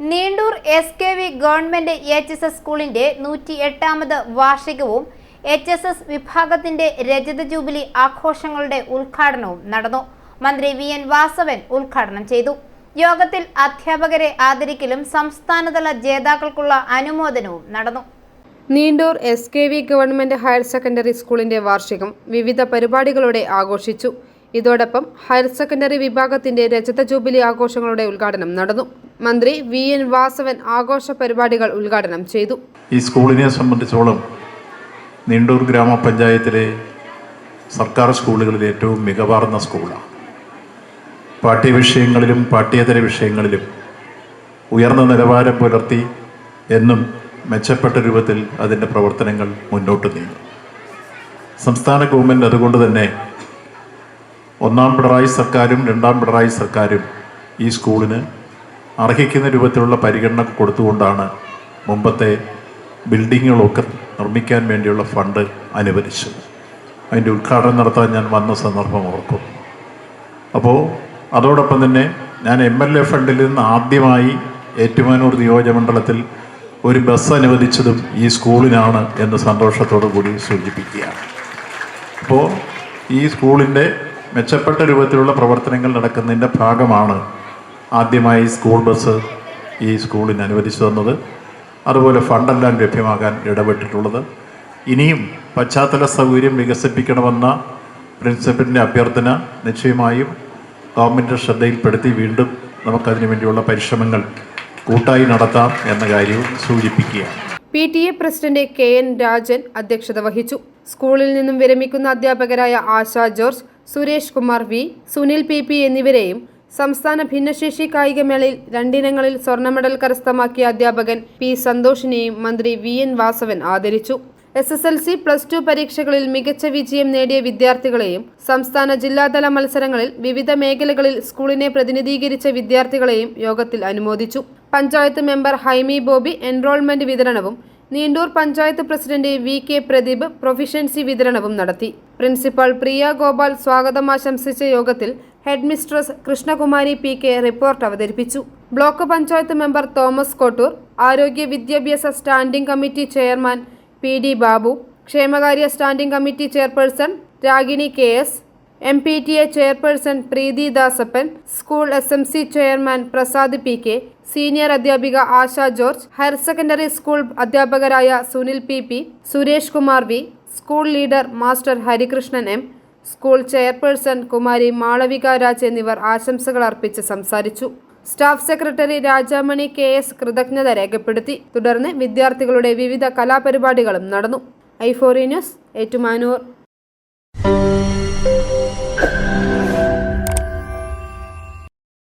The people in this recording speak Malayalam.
Neendoor S K V government H S S സ്കൂളിന്റെ നൂറ്റി എട്ടാമത് വാർഷികവും എച്ച് എസ് എസ് വിഭാഗത്തിന്റെ രജത ജൂബിലി ആഘോഷങ്ങളുടെ ഉദ്ഘാടനവും നടന്നു. മന്ത്രി വി എൻ വാസവൻ ഉദ്ഘാടനം ചെയ്തു. യോഗത്തിൽ അധ്യാപകരെ ആദരിക്കലും സംസ്ഥാനതല ജേതാക്കൾക്കുള്ള അനുമോദനവും നടന്നു. Neendoor S K V government higher secondary സ്കൂളിന്റെ വാർഷികം വിവിധ പരിപാടികളോടെ ആഘോഷിച്ചു. ഇതോടൊപ്പം ഹയർ സെക്കൻഡറി വിഭാഗത്തിന്റെ രജത ജൂബിലി ആഘോഷങ്ങളുടെ ഉദ്ഘാടനം നടന്നു. മന്ത്രി വി എൻ വാസവൻ ആഘോഷ പരിപാടികൾ ഉദ്ഘാടനം ചെയ്തു. ഈ സ്കൂളിനെ സംബന്ധിച്ചോളം നീണ്ടൂർ ഗ്രാമപഞ്ചായത്തിലെ സർക്കാർ സ്കൂളുകളിൽ ഏറ്റവും മികവാർന്ന സ്കൂളാണ്. പാഠ്യവിഷയങ്ങളിലും പാഠ്യേതര വിഷയങ്ങളിലും ഉയർന്ന നിലവാരം പുലർത്തി എന്നും മെച്ചപ്പെട്ട രൂപത്തിൽ അതിന്റെ പ്രവർത്തനങ്ങൾ മുന്നോട്ട് നീങ്ങും. സംസ്ഥാന ഗവൺമെന്റ് അതുകൊണ്ട് തന്നെ ഒന്നാം പിണറായി സർക്കാരും രണ്ടാം പിണറായി സർക്കാരും ഈ സ്കൂളിന് അർഹിക്കുന്ന രൂപത്തിലുള്ള പരിഗണന കൊടുത്തുകൊണ്ടാണ് മുമ്പത്തെ ബിൽഡിങ്ങുകളൊക്കെ നിർമ്മിക്കാൻ വേണ്ടിയുള്ള ഫണ്ട് അനുവദിച്ചത്. അതിന്റെ ഉദ്ഘാടനം നടത്താൻ ഞാൻ വന്ന സന്ദർഭം ഓർക്കും. അപ്പോൾ അതോടൊപ്പം തന്നെ ഞാൻ എം എൽ എ ഫണ്ടിൽ നിന്ന് ആദ്യമായി ഏറ്റുമാനൂർ നിയോജകമണ്ഡലത്തിൽ ഒരു ബസ് അനുവദിച്ചതും ഈ സ്കൂളിനാണ് എന്ന് സന്തോഷത്തോടു കൂടി സൂചിപ്പിക്കുകയാണ്. അപ്പോൾ ഈ സ്കൂളിന്റെ മെച്ചപ്പെട്ട രൂപത്തിലുള്ള പ്രവർത്തനങ്ങൾ നടക്കുന്നതിന്റെ ഭാഗമാണ് ആദ്യമായി സ്കൂൾ ബസ് ഈ സ്കൂളിന് അനുവദിച്ചു തന്നത്. അതുപോലെ ഫണ്ടെല്ലാം ലഭ്യമാകാൻ ഇടപെട്ടിട്ടുള്ളത്. ഇനിയും പശ്ചാത്തല സൗകര്യം വികസിപ്പിക്കണമെന്ന പ്രിൻസിപ്പലിന്റെ അഭ്യർത്ഥന നിശ്ചയമായും ഗവൺമെന്റ് ശ്രദ്ധയിൽപ്പെടുത്തി വീണ്ടും നമുക്കതിനു വേണ്ടിയുള്ള പരിശ്രമങ്ങൾ കൂട്ടായി നടത്താം എന്ന കാര്യവും സൂചിപ്പിക്കുകയാണ്. P T A president K N Rajan അധ്യക്ഷത വഹിച്ചു. സ്കൂളിൽ നിന്നും വിരമിക്കുന്ന അധ്യാപകരായ Asha George Suresh Kumar V Sunil P P എന്നിവരെയും സംസ്ഥാന ഭിന്നശേഷി കായികമേളയിൽ രണ്ടിനങ്ങളിൽ സ്വർണ മെഡൽ കരസ്ഥമാക്കിയ അധ്യാപകൻ പി സന്തോഷിനെയും മന്ത്രി വി എൻ വാസവൻ ആദരിച്ചു. S S L C plus two പരീക്ഷകളിൽ മികച്ച വിജയം നേടിയ വിദ്യാർത്ഥികളെയും സംസ്ഥാന ജില്ലാതല മത്സരങ്ങളിൽ വിവിധ മേഖലകളിൽ സ്കൂളിനെ പ്രതിനിധീകരിച്ച വിദ്യാർത്ഥികളെയും യോഗത്തിൽ അനുമോദിച്ചു. പഞ്ചായത്ത് മെമ്പർ ഹൈമി ബോബി എൻറോൾമെന്റ് വിതരണവും Neendoor panchayat president V K Pradeep proficiency വിതരണവും നടത്തി. പ്രിൻസിപ്പൽ പ്രിയ ഗോപാൽ സ്വാഗതം ആശംസിച്ച യോഗത്തിൽ headmistress Krishnakumari P K report അവതരിപ്പിച്ചു. Block panchayat member Thomas Kottoor ആരോഗ്യ വിദ്യാഭ്യാസ standing committee chairman P D Babu ക്ഷേമകാര്യ standing committee chairperson Ragini K S M P T A chairperson Preethi Dasappan school S M C chairman Prasad P K senior അധ്യാപിക Asha George higher secondary school അധ്യാപകരായ Sunil P P Suresh Kumar V school leader master Harikrishnan M school chairperson Kumari Malavika Raj എന്നിവർ ആശംസകൾ അർപ്പിച്ച് സംസാരിച്ചു. Staff secretary Rajamani K S കൃതജ്ഞത രേഖപ്പെടുത്തി. തുടർന്ന് വിദ്യാർത്ഥികളുടെ വിവിധ കലാപരിപാടികളും നടന്നു. ഐഫോറി ന്യൂസ് ഏറ്റുമാനൂർ.